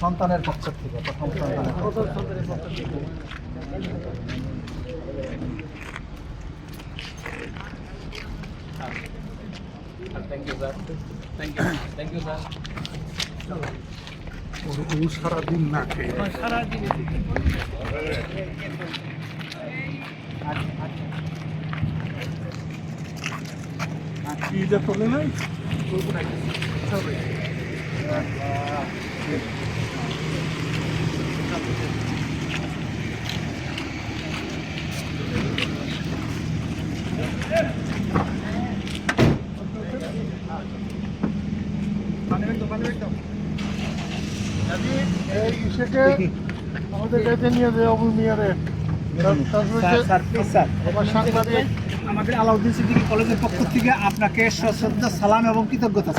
সন্তানের পক্ষ থেকে প্রথম সন্তানের পক্ষ থেকে। Thank you sir thank you thank you sir ও সারাদিন না খেয়ে ইটা তোলে নাই? এই আমাদের সাংবাদিক আমাদের আলাউদ্দিন কলেজের পক্ষ থেকে আপনাকে সশ্রদ্ধা সালাম এবং কৃতজ্ঞতা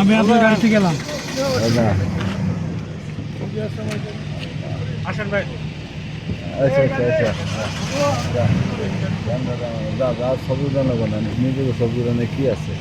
আমি আপনার গাড়িতে গেলাম। আসেন ভাই। আচ্ছা আচ্ছা আচ্ছা। সবুজ রান্না বানান নিজেকে সবুজ রান্না কি আছে?